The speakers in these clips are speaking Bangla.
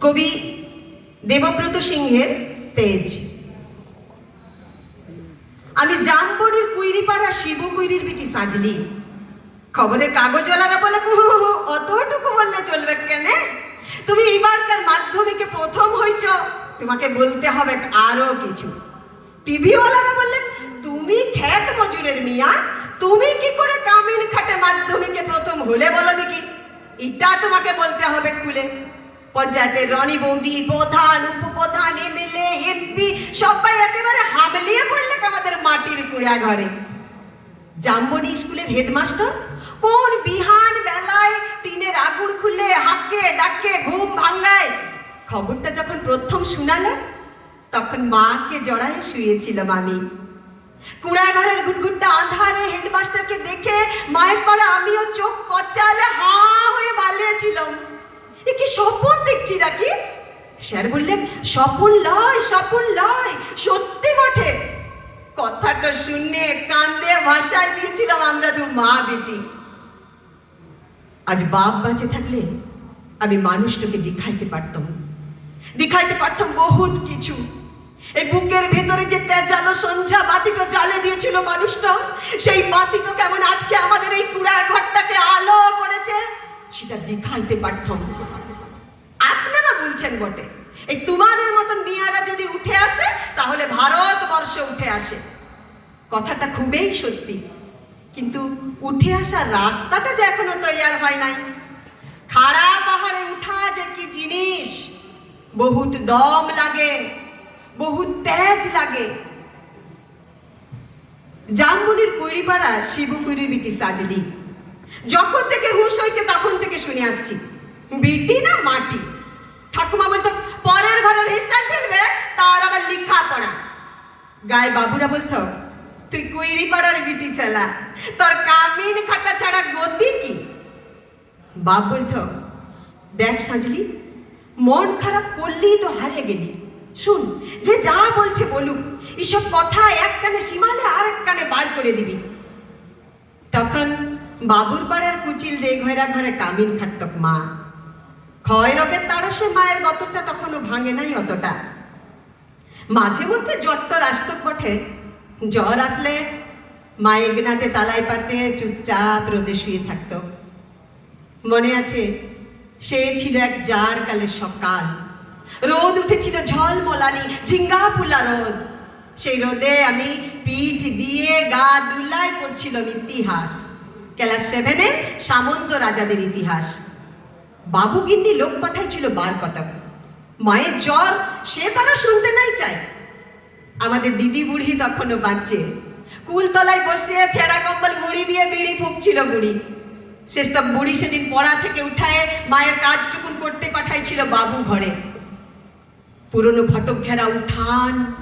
কবি দেবব্রত সিংহের তেজ। আমি জামবনির কুইরিপাড়া শিব কুইরির বিটি সাজলি। খবরের কাগজওয়ালারা বলে "হু, হু, হু, অতটুকু বললে চলবে কেন? তুমি এবারকার মাধ্যমিকে প্রথম হইছ। তোমাকে বলতে হবে আরও কিছু। টিভিওয়ালারা বললেন তুমি খেত মজুরের মিয়া তুমি কি করে কামিন খাটে মাধ্যমিকে প্রথম হলে বলো দেখি। এটা তোমাকে বলতে হবে খুলে। পঞ্চায়েতের রনি বৌদি, প্রধান, উপপ্রধান, এমএলএ, এমপি, সবাই একেবারে হামলিয়ে পড়লে আমাদের মাটির কুড়া ঘরে জাম্বনি স্কুলের হেডমাস্টার? কোন বিহান বেলায় টিনের আগুন খুলে হাঁকে, ডাকে, ঘুম ভাঙায় খবরটা যখন প্রথম শুনালে, তখন মাকে জড়ায় শুয়েছিলাম আমি। কুড়াঘরের গুটগুটটা আধারে হেডমাস্টারকে দেখে, মায়ের পরে আমিও চোখ কচালে হা হয়ে স্বপ্ন দেখছি নাকি? স্যার বললেন, স্বপন লয় স্বপন লয়, সত্যি বটে। কথাটা শুনে কান্দে ভাষায় দিয়েছিলাম আমরা দু মা বেটি। আজ বাপ বাঁচে থাকলে আমি মানুষটাকে দেখাইতে পারতাম। দেখাইতে পারতাম বহুত কিছু। এই বুকের ভেতরে যে তেজালো সন্ধ্যা বাতিটা জ্বালে দিয়েছিল মানুষটা, সেই বাতিটা কেমন আজকে আমাদের এই কুড়া ঘরটাকে আলো করেছে, সেটা দেখাইতে পারতাম। আপনারা বটে। এই তোমাদের মতন মিয়ারা যদি উঠে আসে, তাহলে ভারতবর্ষ উঠে আসে। কথাটা খুবই সত্যি। কিন্তু উঠে আসার রাস্তাটা যে এখনও তৈয়ার হয় নাই। খাড়া পাহাড়ে উঠা যে কি জিনিস? বহুত দম লাগে, বহুত তেজ লাগে। জামমনির কৈরিপাড়া শিবু কৈরির বিটি সাজলি। যখন থেকে হুঁশ হয়েছে তখন থেকে শুনে আসছি। বিটি না মাটি? ঠাকুমা বলতো, পরের ঘরের হিসাব ঠেলবে, তার আবার লিখা পড়া। গায়ে বাবুরা বলতো, তুই কুইড়ি পাড়ার বিটি চালা তোর কামিন খাটা ছাড়া গতি কি? বাপ বলতো, দেখ সাজলি, মন খারাপ করলেই তো হারে গেলি। শুন, যে যা বলছে বলুক, এসব কথা এক কানে সীমালে আর এক কানে বার করে দিবি। তখন বাবুর পাড়ার কুচিল দে ঘরে ঘরে কামিন খাটতক মা। ক্ষয় রোগের তাড়সে মায়ের গতটা তখনও ভাঙে নাই অতটা। মাঝে মধ্যে জ্বরটর আসতো বটে। জ্বর আসলে মা এগনাতে তালাই পাতে চুপচাপ রোদে শুয়ে থাকতো। মনে আছে, সে ছিল এক জার কালের সকাল। রোদ উঠেছিল ঝলমলানি ঝিঙ্গা ফুলা রোদ। সেই রোদে আমি পিঠ দিয়ে গা দুল্লায় পড়ছিলাম ইতিহাস ক্লাস সেভেনে সামন্ত রাজাদের ইতিহাস। বাবু গিন্নি লোক পাঠাইছিল বার কথা। মায়ের জ্বর, সে তারা শুনতে নাই চায়। আমাদের দিদি বুড়ি তখনও বাঁচছে। কুলতলায় বসে ছেঁড়া কম্বল মুড়ি দিয়ে বিড়ি ফুঁকছিল বুড়ি। শেষ তক বুড়ি সেদিন পড়া থেকে উঠায় মায়ের কাজটুকুন করতে পাঠাইছিল বাবু ঘরে। পুরনো ফটক ঘেরা উঠান,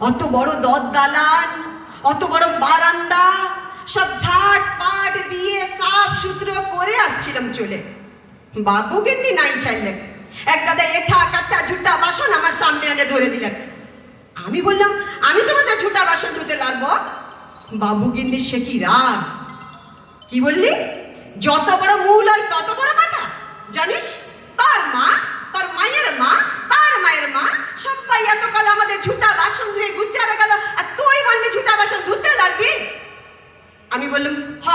অত বড় দদ দালান, অত বড় বারান্দা, সব ঝাট পাট দিয়ে সাফ সুতরো করে আসছিলাম চলে। বাবু গিন্নি নাই চাইলেন। এক গাদা এঠা কাটা ঝুটা বাসন আমার সামনে এনে ধরে দিলেন। আমি বললাম, আমি তোমাদের ঝুটা বাসন ধুতে লাগবো? বাবু গিন্নি সে কি রাগ? কি বললি? যত বড় মূল হয় তত বড় কথা। জানিস, তার মা, তোর মায়ের মা, তার মায়ের মা, সবাই এতকাল আমাদের ঝুটা বাসন ধুয়ে গুচ্চারে গেল, আর তুই বললি ঝুটা বাসন ধুতে লাগবি? আমি বললাম, হ,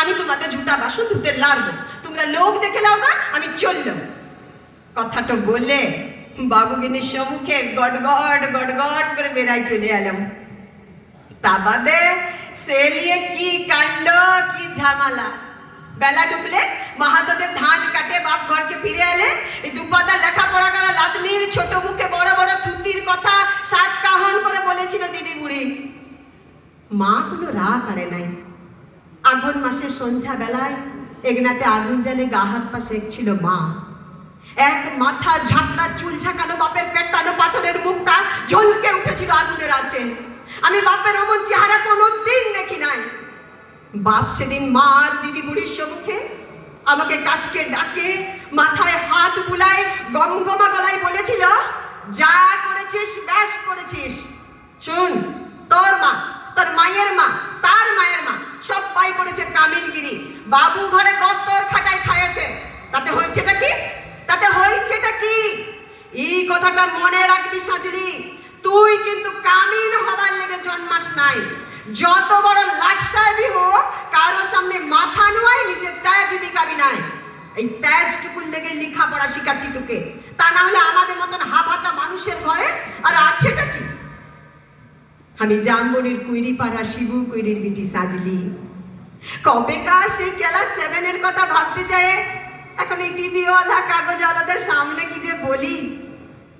আমি তোমাদের ঝুটা বাসন ধুতে লাগবো। তোমরা লোক দেখে নাও না আমি চললাম। কথাটা বলে বাবুগিনীর সম্মুখে গড়গড় গড়গড় করে বেড়াই চলে এলাম। তা বাদে সে নিয়ে কি কাণ্ড, কি ঝামেলা? বেলা ডুবলে মাহাতোদের ধান কাটে, বাপ ঘরকে ফিরে এলে এই দুপাতা লেখাপড়া করা লাতনির ছোট মুখে বড় বড় থুতির কথা সাত কাহন করে বলেছিল দিদি বুড়ি মা কোনো রাগ আরে নাই। আঘন মাসের সন্ধ্যা বেলায় এগনাতে আগুন জ্বালে গা হাত পা ছিল মা। এক মাথা ঝাঁকড়া চুল ঝাঁকানো বাপের পেটানো পাথরের মুখটা ঝলকে উঠেছিল আগুনের আছে আমি বাপের অমন চেহারা কোনো দিন দেখি নাই। বাপ সেদিন মার দিদি বুড়ির সম্মুখে আমাকে কাছকে ডাকে, মাথায় হাত বুলায়, গমগমা গলায় বলেছিল, যা করেছিস, ব্যাস করেছিস। শুন তোর মা তোর মায়ের মা তার মায়ের মা সবাই করেছে কামিনগিরি বাবু ঘরে গত্তর খাটায় খাইয়েছে। তাতে হয়েছেটা কি? তাতে হয়েছেটা কি? এই কথাটা মনে রাখবি সাজরি। তুই কিন্তু কামিন হবার লেগে জন্মাস নাই। যত বড় লাট সাহেবই হোক কারোর সামনে মাথা নোয়াই নিজের তেজ বিকাবি নাই এই তেজটুকুর লেগে লেখাপড়া শিখাচ্ছি তোকে। তা না হলে আমাদের মতন হাবাতা মানুষের ঘরে আর আছেটা কি? আমি জামবনির কুইরি পাড়া শিবু কুইরির বিটি সাজলি। কবেকার সেই ক্লাস সেভেনের কথা ভাবতে চায়। এখন এই টিভিওয়ালা কাগজওয়ালাদের সামনে কি যে বলি?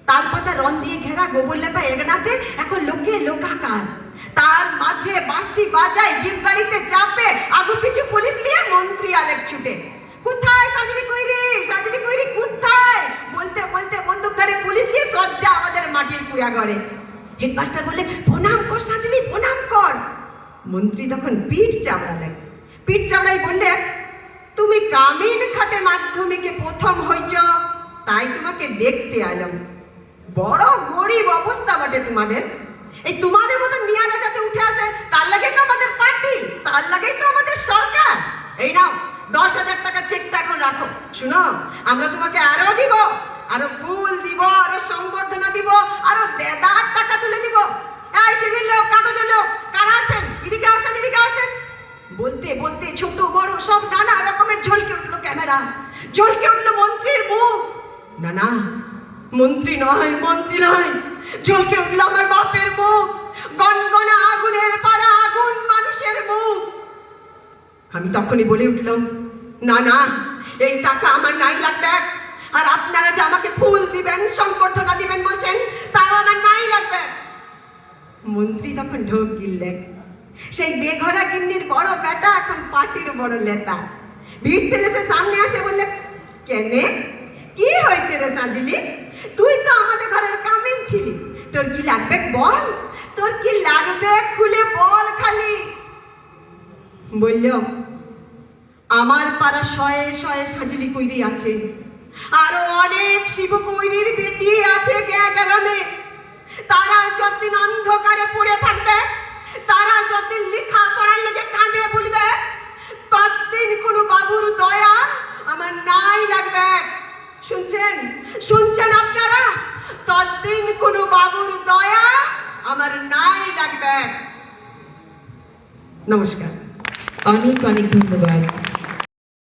তালপাতা রন দিয়ে ঘেরা গোবর লেপা এগনাতে এখন লোকে লোকাকার। তার মাঝে বাঁশি বাজায় জিপ গাড়িতে চাপে, আগু পিছু পুলিশ নিয়ে মন্ত্রী আলেক ছুটে। কোথায় সাজলি কইরি? সাজলি কইরি কোথায়? বলতে বলতে বন্দুক ধরে পুলিশ নিয়ে সজ্জা আমাদের মাটির কুয়া ঘরে হেডমাস্টার বললে, প্রণাম কর সাজলি, প্রণাম কর। মন্ত্রী তখন পিঠ চাপড়ালেন পিঠ চাপড়াই বললে, তুমি কামিন খাটে মাধ্যমিকে প্রথম হইছ, তাই তোমাকে দেখতে এলাম বড় গরিব অবস্থা বটে তোমাদের। এই তোমাদের মতো মিয়ারা যাতে উঠে আসে, তার লাগেই তো আমাদের পার্টি, তার লাগেই তো আমাদের সরকার। এই নাও, দশ হাজার টাকা চেকটা এখন রাখো। শুনো, আমরা তোমাকে আরও দিব, আরও সংবর্ধনা দিব আরও দেদার টাকা তুলে দিব এই টিভির লোক কাগজের লোক কারা আছেন এদিকে আসেন এদিকে আসেন বলতে বলতে ছোট বড় সব নানা রকমের ঝলকে ক্যামেরা ঝলকে উঠল মন্ত্রীর মুখ। না না, মন্ত্রী নয় মন্ত্রী নয় ঝলকে উঠল আমার বাপের মুখ। গনগনা আগুনের পাড়া আগুন মানুষের মুখ। আমি তখনই বলে উঠলাম, না না, এই টাকা আমার নাই লাগবে। আর আপনারা যে আমাকে ফুল দিবেন, সংবর্ধনা দিবেন বলছেন, তাও আমার নাই লাগবে। মন্ত্রী তখন ঢোক গিললেন। সেই বেঘরা গিন্নির বড় বেটা এখন পার্টির বড় লেতা। ভিড় ঠেলে সে সামনে আসে বললে, কেনে? কি হয়েছে রে সাজলি? তুই তো আমাদের ঘরের কামিন ছিলি। তোর কি লাগবে বল? তোর কি লাগবে খুলে বল খালি? বললাম আমার পাড়া শয়ে শয়ে সাজলি কইরি আছে। আরও অনেক শিব কইরির বেটি আছে গ্রামে। তারা যতদিন অন্ধকারে পড়ে থাকবে, তারা যতদিন লেখা পড়ার লেগে কাঁদে বলবে ততদিন কোনো বাবুর দয়া আমার নাই লাগবে। শুনছেন? শুনছেন আপনারা? ততদিন কোনো বাবুর দয়া আমার নাই লাগবে। নমস্কার। অনেক অনেক ধন্যবাদ।